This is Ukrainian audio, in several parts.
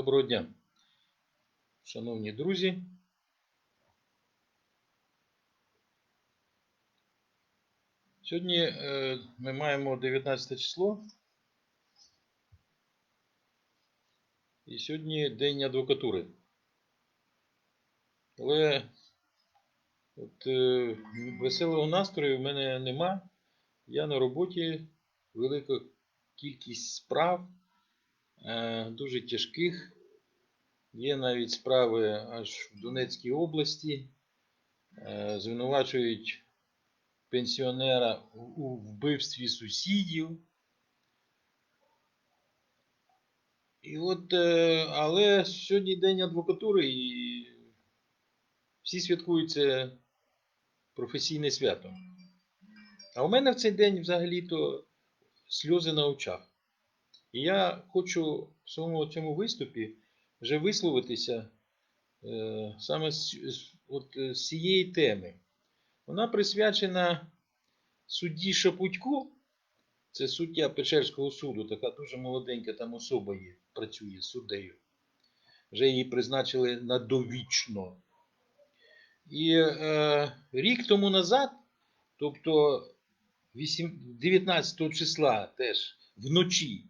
Доброго дня, шановні друзі. Сьогодні е, ми маємо 19 число. І сьогодні День адвокатури. Але от, е, веселого настрою в мене нема. Я на роботі, велика кількість справ, дуже тяжких. Є навіть справи аж в Донецькій області. Е, Звинувачують пенсіонера у вбивстві сусідів. І от, е, але сьогодні день адвокатури і всі святкують це професійне свято. А у мене в цей день взагалі-то сльози на очах. І я хочу в своєму цьому виступі вже висловитися е, саме з, от, е, з цієї теми. Вона присвячена судді Шапутьку. Це суддя Печерського суду, така дуже молоденька там особа є, працює суддею. Вже її призначили на довічно. І е, рік тому назад, тобто 8, 19 числа теж вночі,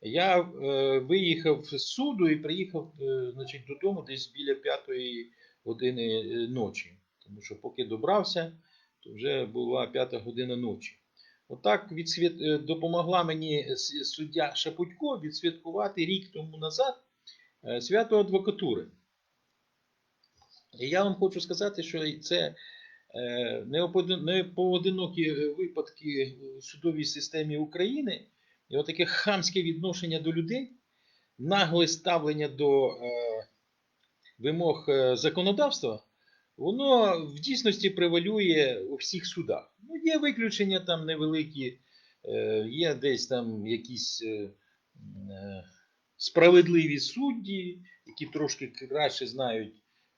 я е, виїхав з суду і приїхав е, значить, додому десь біля 5 години е, ночі. Тому що поки добрався, то вже була 5 година ночі. Отак відсвят... е, допомогла мені суддя Шапутько відсвяткувати рік тому назад е, свято адвокатури. І я вам хочу сказати, що це е, неоподи- непоодинокі е, випадки у судовій системі України, і отаке хамське відношення до людей, нагле ставлення до е, вимог е, законодавства, воно в дійсності превалює у всіх судах. Ну, є виключення там невеликі, е, є десь там якісь е, е, справедливі судді, які трошки краще знають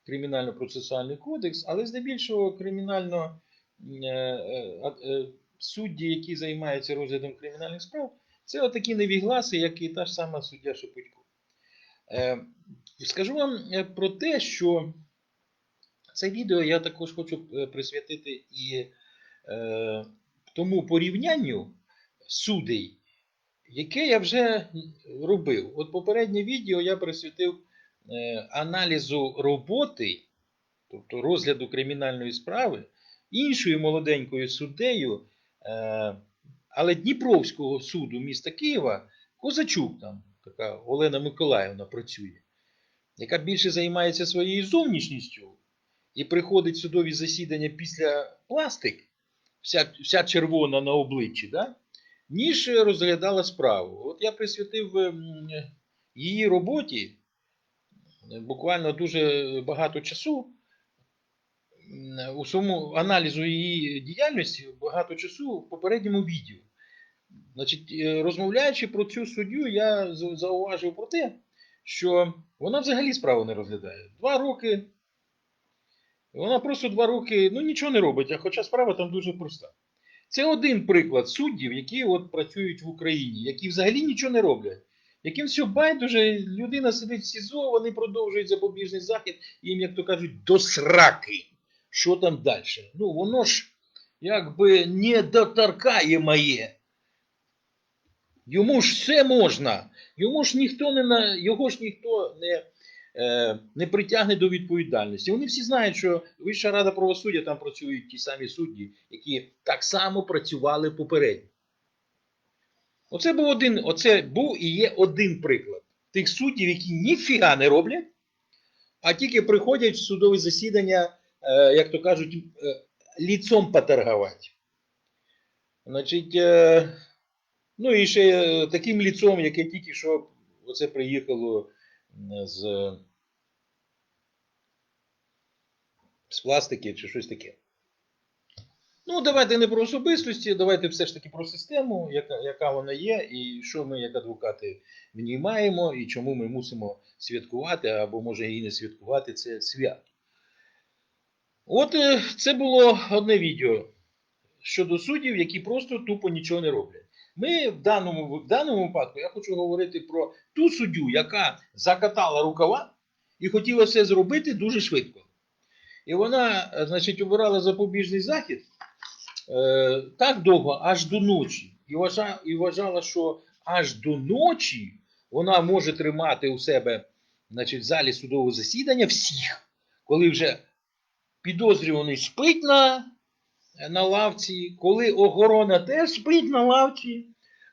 кримінально-процесуальний кодекс, але здебільшого кримінально е, е, е, судді, які займаються розглядом кримінальних справ, це отакі невігласи, як і та ж сама суддя Шепетько. Е, Скажу вам е, про те, що це відео я також хочу е, присвятити і тому порівнянню судей, яке я вже робив. От попереднє відео я присвятив аналізу роботи, тобто розгляду кримінальної справи, іншою молоденькою суддею, але Дніпровського суду міста Києва, Козачук там, така Олена Миколаївна працює, яка більше займається своєю зовнішністю і приходить в судові засідання після пластик, вся, вся червона на обличчі, да? ніж розглядала справу. От я присвятив ем, її роботі е, буквально дуже багато часу. У своєму аналізу її діяльності багато часу в попередньому відео. Значить, е, розмовляючи про цю суддю, я зауважив про те, що вона взагалі справу не розглядає. Два роки. Вона просто два роки ну, нічого не робить, а хоча справа там дуже проста. Це один приклад суддів, які от працюють в Україні, які взагалі нічого не роблять. Яким все байдуже, людина сидить в СІЗО, вони продовжують запобіжний захід, і їм, як то кажуть, до сраки. Що там далі? Ну, воно ж якби не доторкає моє. Йому ж все можна. Йому ж ніхто не на його ж ніхто не, е, не притягне до відповідальності. Вони всі знають, що Вища рада правосуддя там працюють ті самі судді, які так само працювали попередньо. Оце був один, оце був і є один приклад тих суддів, які ніфіга не роблять, а тільки приходять в судове засідання, е, як то кажуть, е, ліцом поторгувати. Значить, е, Ну і ще е, таким ліцом, яке тільки що оце приїхало з, з пластики чи щось таке. Ну, давайте не про особистості, давайте все ж таки про систему, яка, яка вона є, і що ми, як адвокати, в ній маємо, і чому ми мусимо святкувати, або може і не святкувати це свято. От е, це було одне відео щодо суддів, які просто тупо нічого не роблять. Ми в даному, в даному випадку я хочу говорити про ту суддю, яка закатала рукава і хотіла все зробити дуже швидко. І вона, е, значить, обирала запобіжний захід е, так довго, аж до ночі. І вважала, і вважала, що аж до ночі вона може тримати у себе значить, в залі судового засідання всіх, коли вже підозрюваний спить на, на лавці, коли охорона теж спить на лавці,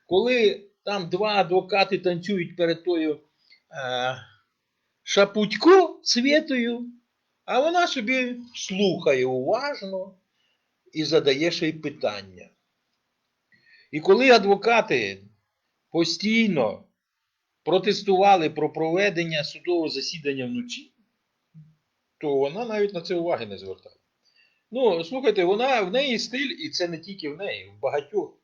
коли там два адвокати танцюють перед тою е, шапутько світою, а вона собі слухає уважно і задає ще й питання. І коли адвокати постійно протестували про проведення судового засідання вночі, то вона навіть на це уваги не звертала. Ну, слухайте, вона в неї стиль, і це не тільки в неї, в багатьох.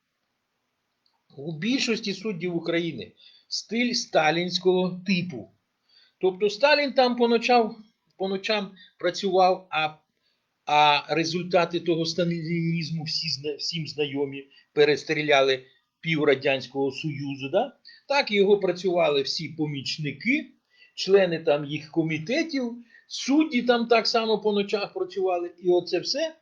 У більшості суддів України стиль сталінського типу. Тобто Сталін там по ночам, по ночам працював, а, а результати того сталінізму всі, всім знайомі, перестріляли пів Радянського Союзу. Да? Так його працювали всі помічники, члени там їх комітетів, судді там так само по ночах працювали. І оце все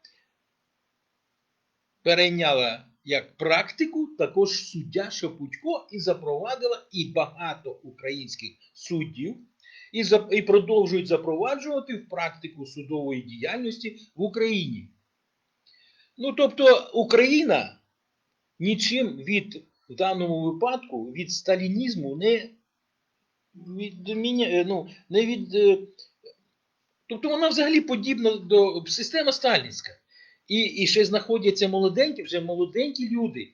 перейняла як практику також суддя Шепутько і запровадила і багато українських суддів, і, за- і продовжують запроваджувати в практику судової діяльності в Україні. Ну, тобто Україна нічим від в даному випадку від сталінізму не відміня, ну, не від. Тобто вона взагалі подібна до система сталінська. І, і ще знаходяться молоденькі, вже молоденькі люди,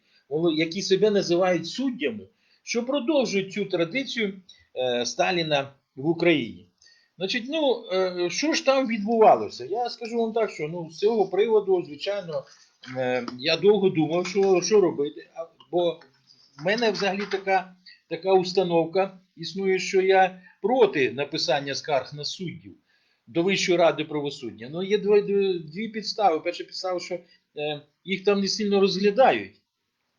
які себе називають суддями, що продовжують цю традицію е, Сталіна в Україні. Значить, ну, е, що ж там відбувалося? Я скажу вам так, що ну, з цього приводу, звичайно, е, я довго думав, що, що робити. Бо в мене взагалі така, така установка існує, що я проти написання скарг на суддів до Вищої ради правосуддя. Ну, є дві, дві- підстави. Перша підстава, що е, їх там не сильно розглядають.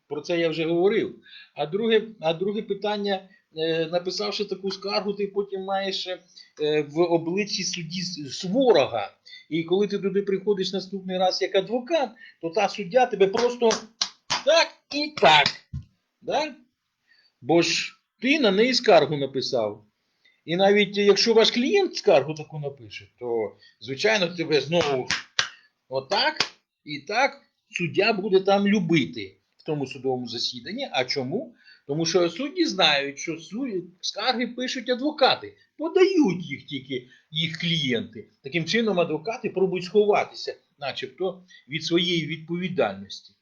Про це я вже говорив. А друге, а друге питання, е, написавши таку скаргу, ти потім маєш е, в обличчі судді с- с. І коли ти туди приходиш наступний раз як адвокат, то та суддя тебе просто так і так. Да? Бо ж ти на неї скаргу написав. І навіть якщо ваш клієнт скаргу таку напише, то, звичайно, тебе знову отак і так суддя буде там любити в тому судовому засіданні. А чому? Тому що судді знають, що скарги пишуть адвокати, подають їх тільки їх клієнти. Таким чином, адвокати пробують сховатися, начебто, від своєї відповідальності.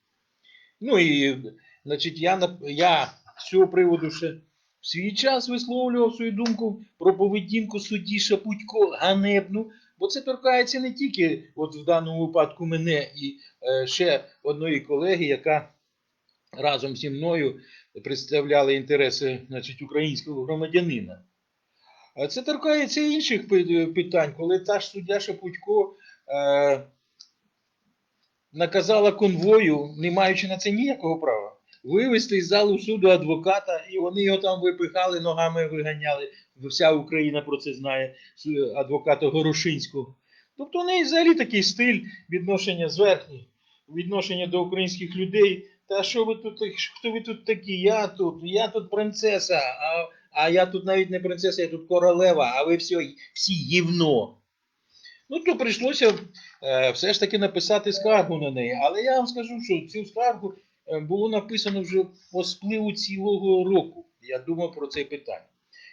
Ну і, значить, я, я з цього приводу ще в свій час висловлював свою думку про поведінку судді Шапутько ганебну, бо це торкається не тільки от в даному випадку мене і е, ще одної колеги, яка разом зі мною представляла інтереси значить, українського громадянина. А це торкається інших питань, коли та ж суддя Шапутько е, наказала конвою, не маючи на це ніякого права, вивезти із залу суду адвоката, і вони його там випихали, ногами виганяли. Вся Україна про це знає, адвоката Горошинського. Тобто у неї взагалі такий стиль відношення зверхні, відношення до українських людей. Та що ви тут, хто ви тут такі? Я тут, я тут принцеса, а, а я тут навіть не принцеса, я тут королева, а ви всі, всі гівно. Ну, то прийшлося е, все ж таки написати скаргу на неї. Але я вам скажу, що цю скаргу е, було написано вже по спливу цілого року. Я думав про це питання.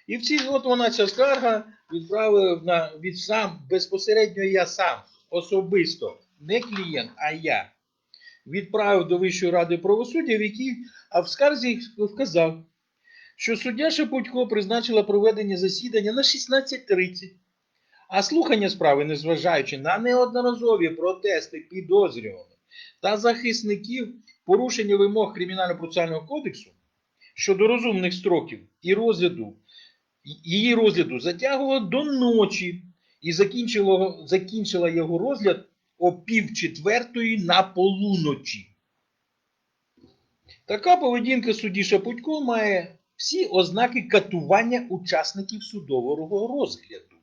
І в цій, от вона ця скарга відправив на від сам безпосередньо я сам особисто, не клієнт, а я. Відправив до Вищої ради правосуддя, в якій а в скарзі вказав, що суддя Шепутько призначила проведення засідання на 16.30. А слухання справи, незважаючи на неодноразові протести підозрюваних та захисників порушення вимог Кримінально-процесуального кодексу щодо розумних строків і розгляду, її розгляду затягувало до ночі і закінчило, закінчила його розгляд о пів четвертої на полуночі. Така поведінка судді Шапутько має всі ознаки катування учасників судового розгляду.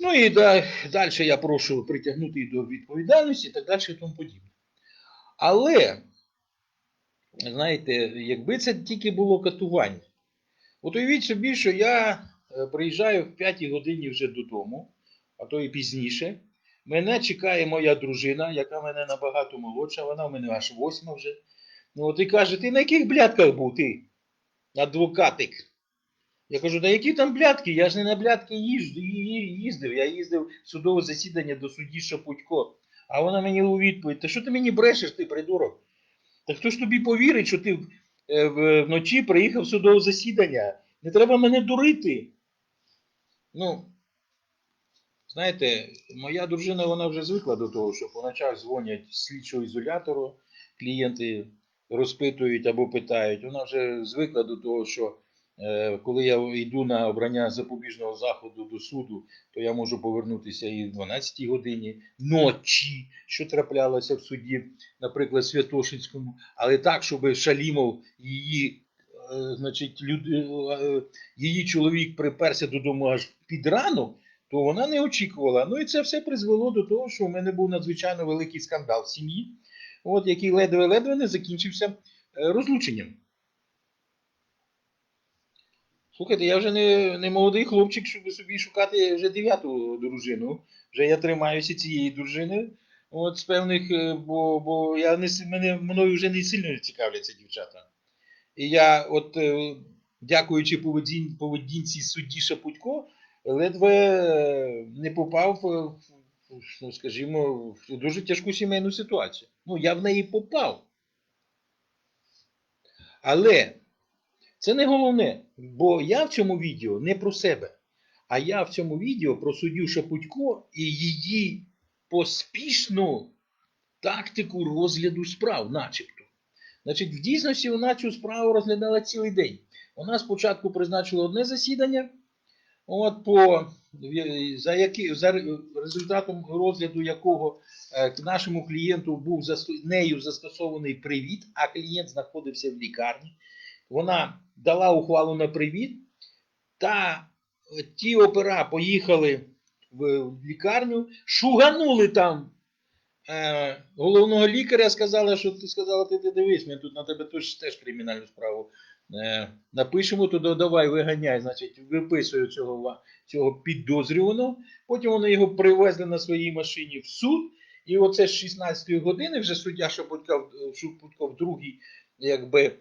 Ну і да, далі я прошу притягнути до відповідальності і так далі і тому подібне. Але, знаєте, якби це тільки було катування, от уявіть собі, що я е, приїжджаю в 5 годині вже додому, а то і пізніше. Мене чекає моя дружина, яка мене набагато молодша, вона в мене аж восьма вже. Ну, от і каже, ти на яких блядках був ти? Адвокатик. Я кажу, на які там блядки? Я ж не на блядки їздив. Я їздив в судове засідання до судді Шапутько. А вона мені у відповідь: Та що ти мені брешеш, ти придурок? Та хто ж тобі повірить, що ти е, вночі приїхав в судове засідання? Не треба мене дурити. Ну, знаєте, моя дружина вона вже звикла до того, що по ночах дзвонять слідчого ізолятору, клієнти розпитують або питають. Вона вже звикла до того, що коли я йду на обрання запобіжного заходу до суду, то я можу повернутися і в 12 годині ночі, що траплялося в суді, наприклад, Святошинському, але так, щоб Шалімов її. е, Значить, люд... е, її чоловік приперся додому аж під ранок, то вона не очікувала. Ну і це все призвело до того, що у мене був надзвичайно великий скандал в сім'ї, от, який ледве-ледве не закінчився е, розлученням. Слухайте, я вже не, не молодий хлопчик, щоб собі шукати вже дев'яту дружину. Вже я тримаюся цієї дружини. От з певних, е, бо, бо я не, мене, мною вже не сильно цікавляться дівчата. І я, от, е, дякуючи поведін, поведінці судді Шапутько, ледве е, не попав, ну, скажімо, в дуже тяжку сімейну ситуацію. Ну, я в неї попав. Але це не головне, бо я в цьому відео не про себе, а я в цьому відео про суддю Шапутько і її поспішну тактику розгляду справ, начебто. Значить, в дійсності вона цю справу розглядала цілий день. Вона спочатку призначила одне засідання, от по, за, які, за результатом розгляду якого е, к нашому клієнту був нею застосований привіт, а клієнт знаходився в лікарні. Вона дала ухвалу на привіт, та е, ті опера поїхали в лікарню, шуганули там е, головного лікаря, сказали, що ти сказала, ти, ти дивись, ми тут на тебе теж, кримінальну справу е, напишемо, то давай виганяй, значить, виписую цього, цього підозрюваного. Потім вони його привезли на своїй машині в суд. І оце з 16 години вже суддя Шапутько, в- Шапутько в другій якби, е,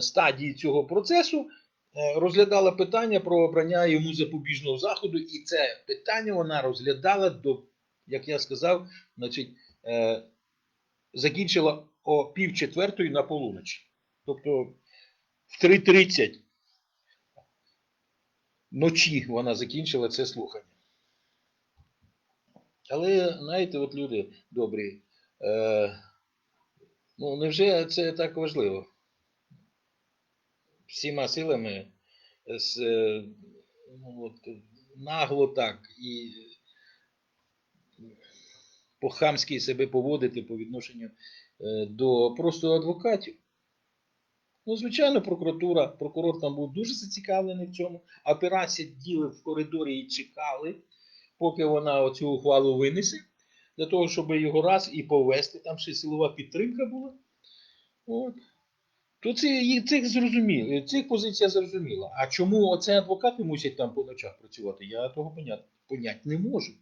стадії цього процесу е, розглядала питання про обрання йому запобіжного заходу, і це питання вона розглядала до, як я сказав, значить, е, закінчила о пів четвертої на полуночі. Тобто в 3.30 ночі вона закінчила це слухання. Але, знаєте, от люди добрі, е, ну невже це так важливо? Всіма силами з, е, ну, от, нагло так і по-хамськи себе поводити по відношенню е, до просто адвокатів. Ну, звичайно, прокуратура, прокурор там був дуже зацікавлений в цьому. Опера сиділи в коридорі і чекали, поки вона оцю ухвалу винесе, для того, щоб його раз і повести. Там ще силова підтримка була. От. То це, цих зрозуміло, цих позиція зрозуміла. А чому оце адвокати мусять там по ночах працювати, я того понять, понять не можу.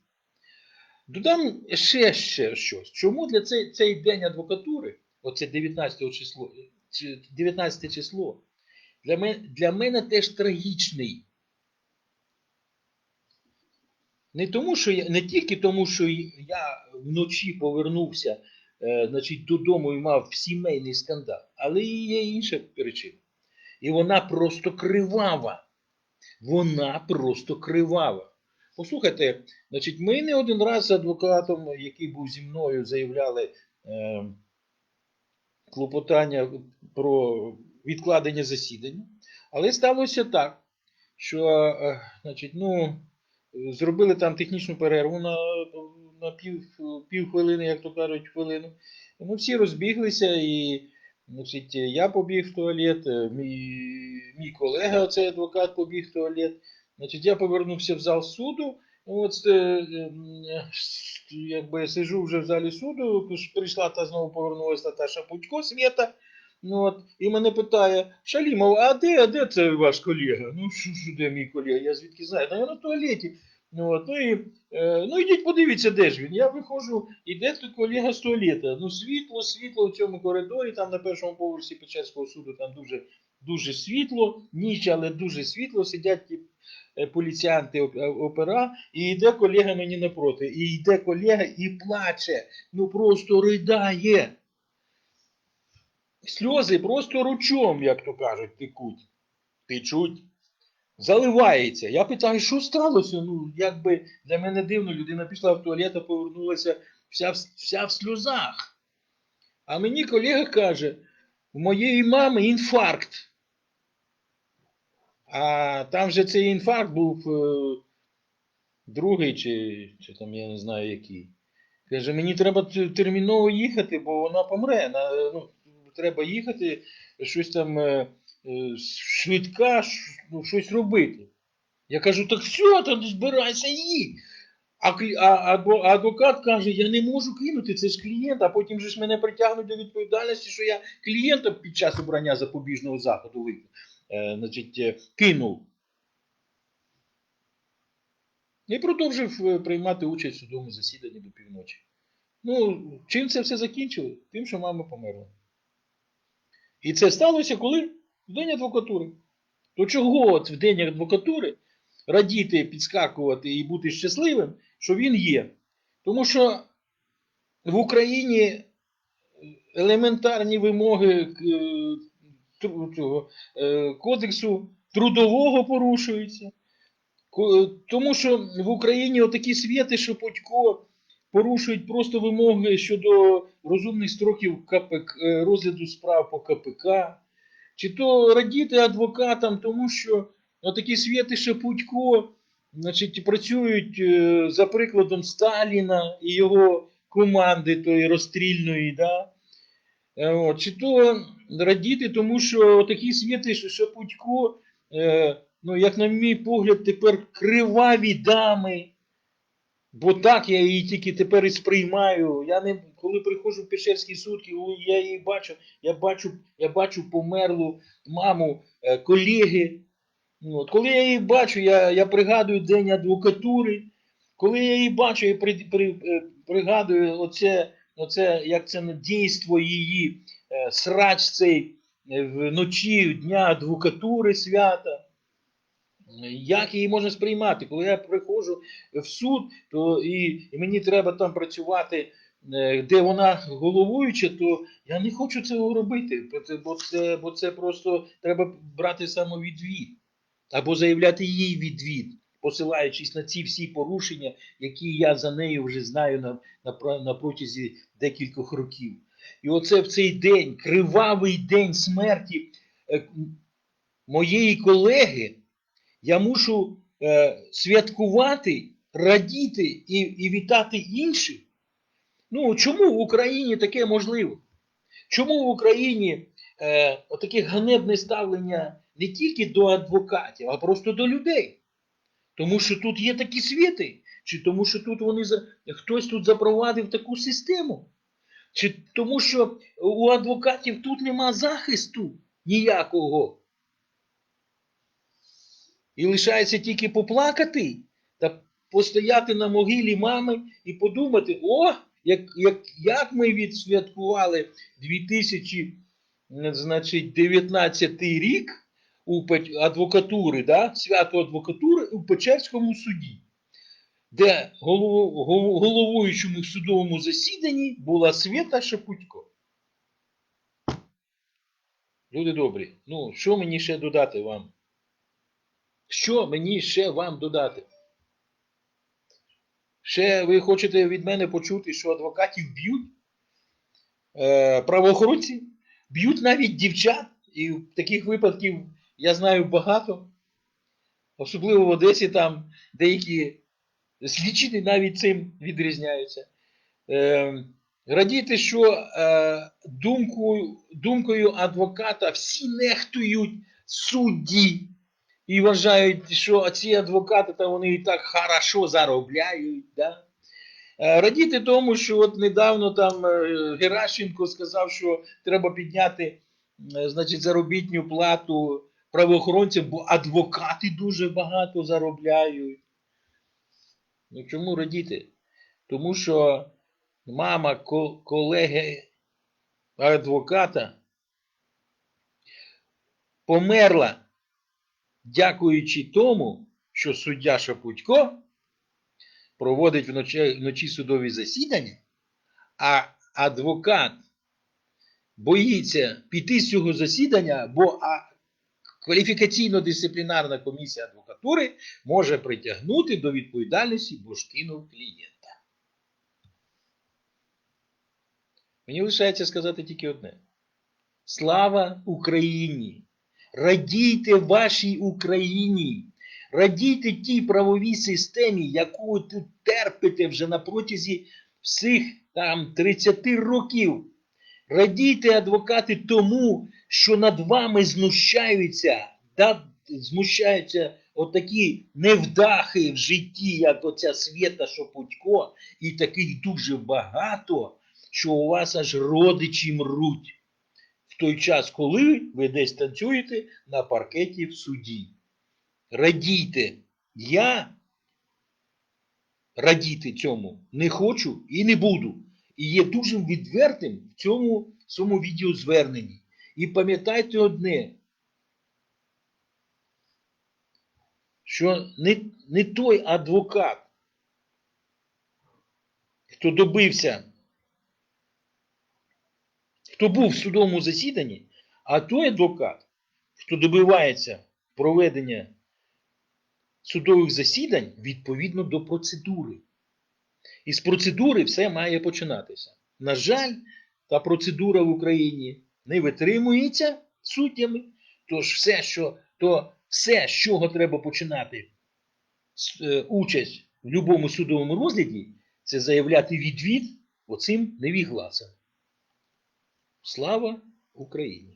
Додам ще, ще щось. Чому для цей, цей день адвокатури, оце 19 число, 19 число, для мене, для мене теж трагічний. Не, тому, що я, не тільки тому, що я вночі повернувся значить, додому і мав сімейний скандал, але і є інша причина. І вона просто кривава. Вона просто кривава. Послухайте, значить, ми не один раз з адвокатом, який був зі мною, заявляли е, клопотання про відкладення засідання. Але сталося так, що е, значить, ну, зробили там технічну перерву на, на пів, пів хвилини, як то кажуть, хвилину. Ми всі розбіглися і Значить, я побіг в туалет, е, мій, мій колега, оцей адвокат, побіг в туалет. Значить, я повернувся в зал суду. От е, е, якби сижу вже в залі суду, прийшла та знову повернулася Наташа Путько Свєта. Ну, от, і мене питає, Шалімов, а де, а де це ваш колега? Ну, що, що де мій колега? Я звідки знаю? Ну, я на туалеті. Ну, от, ну, і, е, ну ідіть подивіться, де ж він. Я виходжу, іде тут колега з туалета. Ну, світло, світло в цьому коридорі, там на першому поверсі Печерського суду, там дуже, дуже світло, ніч, але дуже світло, сидять ті е, поліціянти е, опера, і йде колега мені напроти. І йде колега і плаче, ну просто ридає. Сльози просто ручом, як то кажуть, текуть. Течуть. Заливається. Я питаю, що сталося? Ну, якби для мене дивно, людина пішла в туалет, а повернулася вся, вся в сльозах. А мені колега каже, у моєї мами інфаркт. А там же цей інфаркт був е, другий, чи, чи там я не знаю який. Каже, мені треба терміново їхати, бо вона помре. На, ну, треба їхати, щось там е, е, швидка, ну, щось робити. Я кажу, так все, то збирайся їдь. А, а, адвокат каже, я не можу кинути, це ж клієнт, а потім ж мене притягнуть до відповідальності, що я клієнта під час обрання запобіжного заходу е, значить, е, кинув. І продовжив приймати участь в судовому засіданні до півночі. Ну, чим це все закінчили? Тим, що мама померла. І це сталося коли? В день адвокатури. То чого от в день адвокатури радіти, підскакувати і бути щасливим, що він є? Тому що в Україні елементарні вимоги е, е, кодексу трудового порушуються. Тому що в Україні отакі світи, що Путько порушують просто вимоги щодо розумних строків КПК, е, розгляду справ по КПК, чи то радіти адвокатам, тому що отакі світи, що Путько значить, працюють е, за прикладом Сталіна і його команди тої розстрільної, да? Е, От, чи то радіти, тому що такі світи, що, що Путько, е, ну, як на мій погляд, тепер криваві дами. Бо так я її тільки тепер і сприймаю. Я не, коли приходжу в Печерський суд, я її бачу, я бачу, я бачу померлу маму е, колеги. Ну, От, коли я її бачу, я, я пригадую День адвокатури. Коли я її бачу, я при, при, е, пригадую оце, оце, як це дійство її, е, срач цей вночі Дня адвокатури свята. Як її можна сприймати? Коли я приходжу в суд, то і, і мені треба там працювати, е, де вона головуюча, то я не хочу цього робити, бо це, бо це, просто треба брати самовідвід або заявляти їй відвід, посилаючись на ці всі порушення, які я за нею вже знаю на, на, на протязі декількох років. І оце в цей день, кривавий день смерті е, моєї колеги, я мушу е, святкувати, радіти і, і вітати інших. Ну, чому в Україні таке можливо? Чому в Україні е, таке ганебне ставлення не тільки до адвокатів, а просто до людей? Тому що тут є такі світи, чи тому, що тут вони хтось тут запровадив таку систему, чи тому, що у адвокатів тут нема захисту ніякого. І лишається тільки поплакати та постояти на могилі мами і подумати, о, як, як, як ми відсвяткували 2019 рік у адвокатури, да? свято адвокатури у Печерському суді, де голову, головуючому судовому засіданні була Свята Шепутько. Люди добрі, ну що мені ще додати вам? Що мені ще вам додати? Ще ви хочете від мене почути, що адвокатів б'ють? Е, правоохоронці б'ють навіть дівчат, і таких випадків я знаю багато. Особливо в Одесі там деякі слідчі навіть цим відрізняються. Е, Радіти, що е, думкою, думкою адвоката всі нехтують судді і вважають, що ці адвокати та вони і так хорошо заробляють. Да? Е, Радіти тому, що от недавно там е, Геращенко сказав, що треба підняти значить, заробітню плату правоохоронцям, бо адвокати дуже багато заробляють. Ну чому радіти? Тому що мама колеги адвоката померла, дякуючи тому, що суддя Шапутько проводить вночі, вночі судові засідання, а адвокат боїться піти з цього засідання, бо кваліфікаційно-дисциплінарна комісія адвокатури може притягнути до відповідальності, бо ж клієнта. Мені лишається сказати тільки одне: Слава Україні! Радійте вашій Україні! Радійте тій правовій системі, яку ви тут терпите вже на протязі всіх там 30 років. Радійте, адвокати, тому, що над вами знущаються, да, знущаються отакі невдахи в житті, як оця Свєта Шопутько, і таких дуже багато, що у вас аж родичі мруть той час, коли ви десь танцюєте на паркеті в суді. Радійте, я радіти цьому не хочу і не буду. І є дуже відвертим в цьому своєму відеозверненні. І пам'ятайте одне, що не, не той адвокат, хто добився, хто був в судовому засіданні, а той адвокат, хто добивається проведення судових засідань відповідно до процедури. І з процедури все має починатися. На жаль, та процедура в Україні не витримується суддями, тож все, що, то все, з чого треба починати е, участь в будь-якому судовому розгляді, це заявляти відвід оцим невігласам. Слава Україні!